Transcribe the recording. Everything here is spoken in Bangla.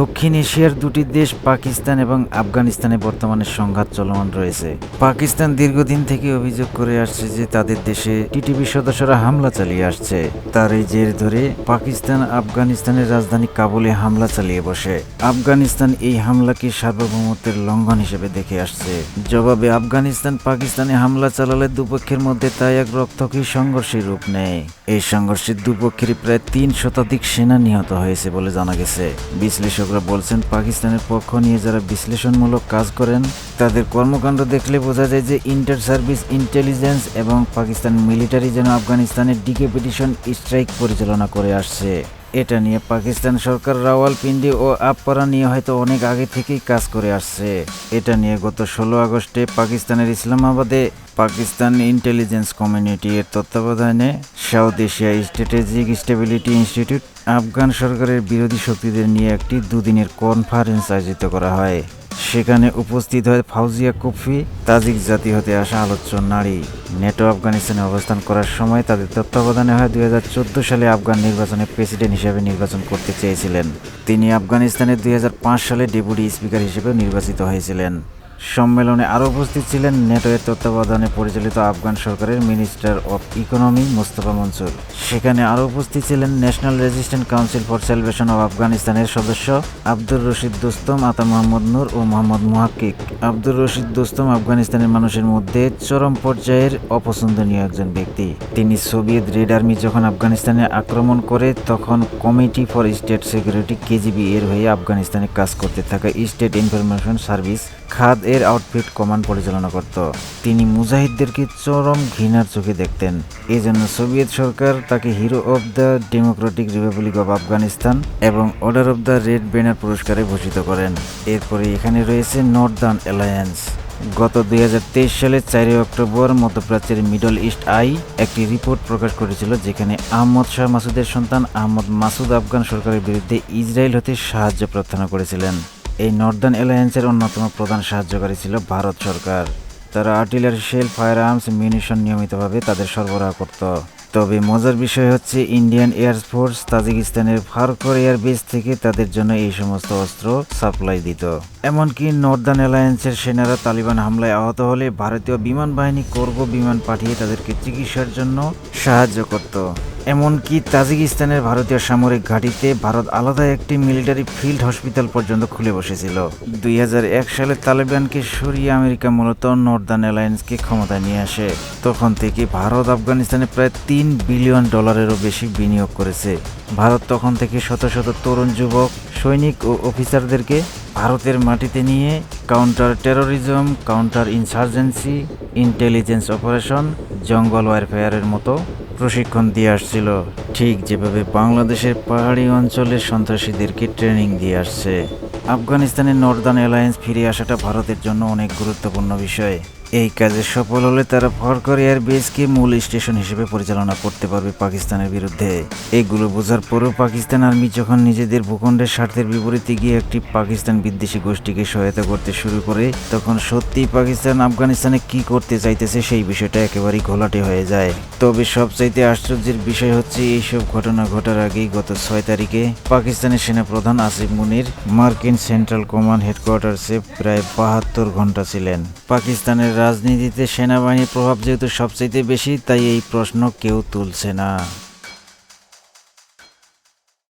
দক্ষিণ এশিয়ার দুটি দেশ, পাকিস্তান এবং আফগানিস্তানে বর্তমানে সংঘাত চলমান রয়েছে। পাকিস্তান দীর্ঘদিন থেকে অভিযোগ করে আসছে যে তাদের দেশে টিটিভি সদস্যরা হামলা চালিয়ে আসছে। তার এই জের ধরে পাকিস্তান, আফগানিস্তানের রাজধানী কাবুলে হামলা চালিয়ে বসে। আফগানিস্তান এই হামলাকে সার্বভৌমত্বের লঙ্ঘন হিসেবে দেখে আসছে। জবাবে, আফগানিস্তান পাকিস্তানে হামলা চালালে দুপক্ষের মধ্যে তাই এক রক্তক্ষয়ী সংঘর্ষের রূপ নেয়। এই সংঘর্ষে দুপক্ষের প্রায় তিন শতাধিক সেনা নিহত হয়েছে বলে জানা গেছে। বিশ্লেষকরা বলছেন, পাকিস্তানের পক্ষ নিয়ে যারা বিশ্লেষণমূলক কাজ করেন, তাদের কর্মকাণ্ড দেখলে বোঝা যায় যে ইন্টার সার্ভিস ইন্টেলিজেন্স এবং পাকিস্তান মিলিটারি যেন আফগানিস্তানের ডিকেপিটিশন স্ট্রাইক পরিচালনা করে আসছে। এটা নিয়ে পাকিস্তান সরকার রাওয়ালপিন্ডি ও আপপারা নিয়ে হয়তো অনেক আগে থেকেই কাজ করে আসছে। এটা নিয়ে গত ষোলো আগস্টে পাকিস্তানের ইসলামাবাদে পাকিস্তান ইন্টেলিজেন্স কমিউনিটি এর তত্ত্বাবধানে South Asia strategic stability institute Afghan সরকারের বিরোধী শক্তিদের নিয়ে একটি দুদিনের কনফারেন্স আয়োজিত করা হয়। সেখানে উপস্থিত হয় ফাউজিয়া কুফি, তাজিক জাতি হতে আসা আলোচ্য নারী। নেটো আফগানিস্তানে অবস্থান করার সময় তাদের তত্ত্বাবধানে হয় দুই হাজার চোদ্দ সালে আফগান নির্বাচনে প্রেসিডেন্ট হিসেবে নির্বাচন করতে চেয়েছিলেন। তিনি আফগানিস্তানে দুই হাজার পাঁচ সালে ডেপুটি স্পিকার হিসেবে নির্বাচিত হয়েছিলেন। সম্মেলনে আরও উপস্থিত ছিলেন নেটো এর তত্ত্বাবধানে পরিচালিত আফগান সরকারের minister of economy Mustafa Mansur. সেখানে আরও উপস্থিত ছিলেন national resistant council for celebration of আফগানিস্তানের সদস্য আব্দুর রশিদ দোস্তম, আতা মোহাম্মদ নূর ও মোহাম্মদ মুহাক্কিক। আব্দুর রশিদ দোস্তম আফগানিস্তানের মানুষের মধ্যে চরম পর্যায়ের অপছন্দনীয় একজন ব্যক্তি। তিনি সোভিয়েত রেড আর্মি যখন আফগানিস্তানে আক্রমণ করে, তখন committee for state security KGB এর হয়ে আফগানিস্তানে কাজ করতে থাকা স্টেট ইনফরমেশন সার্ভিস খাদ এর আউটফিট কমান্ড পরিচালনা করত। তিনি মুজাহিদদেরকে চরম ঘৃণার চোখে দেখতেন। এই জন্য সোভিয়েত সরকার তাকে hero of the democratic republic of Afghanistan এবং order of the red banner পুরস্কারে ভূষিত করেন। এরপরে এখানে রয়েছে নর্দার্ন অ্যালায়েন্স। গত দুই হাজার তেইশ সালের চারই অক্টোবর মধ্যপ্রাচ্যের মিডল ইস্ট আই একটি রিপোর্ট প্রকাশ করেছিল যেখানে আহমদ শাহ মাসুদের সন্তান আহমদ মাসুদ আফগান সরকারের বিরুদ্ধে ইসরায়েল হতে সাহায্য প্রার্থনা করেছিলেন। এই নর্দার্ন অ্যালায়েন্সের অন্যতম প্রধান সাহায্যকারী ছিল ভারত সরকার। তারা artillery, shell fire arms munition নিয়মিতভাবে তাদের সরবরাহ করত। তবে মজার বিষয় হচ্ছে, ইন্ডিয়ান এয়ারফোর্স তাজিকিস্তানের ফারকর এয়ারবেস থেকে তাদের জন্য এই সমস্ত অস্ত্র সাপ্লাই দিত। এমনকি নর্দার্ন অ্যালায়েন্সের সেনারা তালিবান হামলায় আহত হলে ভারতীয় বিমান বাহিনী কর্গ বিমান পাঠিয়ে তাদেরকে চিকিৎসার জন্য সাহায্য করত। এমনকি তাজিকিস্তানের ভারতীয় সামরিক ঘাঁটিতে ভারত আলাদা একটি মিলিটারি ফিল্ড হসপিটাল পর্যন্ত খুলে বসেছিল। দুই হাজার এক সালে তালেবানকে সরিয়ে আমেরিকা মূলত নর্দার্ন অ্যালায়েন্সকে ক্ষমতায় নিয়ে আসে। তখন থেকে ভারত আফগানিস্তানে প্রায় তিন বিলিয়ন ডলারেরও বেশি বিনিয়োগ করেছে। ভারত তখন থেকে শত শত তরুণ যুবক, সৈনিক ও অফিসারদেরকে ভারতের মাটিতে নিয়ে counter terrorism, counter insurgency, intelligence operation, জঙ্গল ওয়ারফেয়ারের মতো প্রশিক্ষণ দিয়ে আসছিল। ঠিক যেভাবে বাংলাদেশের পাহাড়ি অঞ্চলের সন্ত্রাসীদেরকে ট্রেনিং দিয়ে আসছে। আফগানিস্তানের নর্দার্ন অ্যালায়েন্স ফিরে আসাটা ভারতের জন্য অনেক গুরুত্বপূর্ণ বিষয়। এই কাজে সফল হলে তারা ফরকর এয়ার বেসকে মূল স্টেশন হিসেবে পরিচালনা করতে পারবে পাকিস্তানের বিরুদ্ধে। এগুলো বোঝার পরেও পাকিস্তান আর্মি যখন নিজেদের ভূখণ্ডের স্বার্থের বিপরীতে গিয়ে একটি পাকিস্তান বিদ্বেষী গোষ্ঠীকে সহায়তা করতে শুরু করে, তখন সত্যিই পাকিস্তান আফগানিস্তানে কি করতে চাইতেছে সেই বিষয়টা একেবারেই ঘোলাটে হয়ে যায়। তবে সবচাইতে আশ্চর্যের বিষয় হচ্ছে, এইসব ঘটনা ঘটার আগেই গত ছয় তারিখে পাকিস্তানের সেনাপ্রধান আসিফ মুনির মার্কিন সেন্ট্রাল কমান্ড হেডকোয়ার্টার্সে প্রায় বাহাত্তর ঘণ্টা ছিলেন। পাকিস্তানের রাজনীতিতে সেনাবাহিনীর প্রভাব যেহেতু সবচাইতে বেশি তাই এই প্রশ্ন কেউ তুলছে না।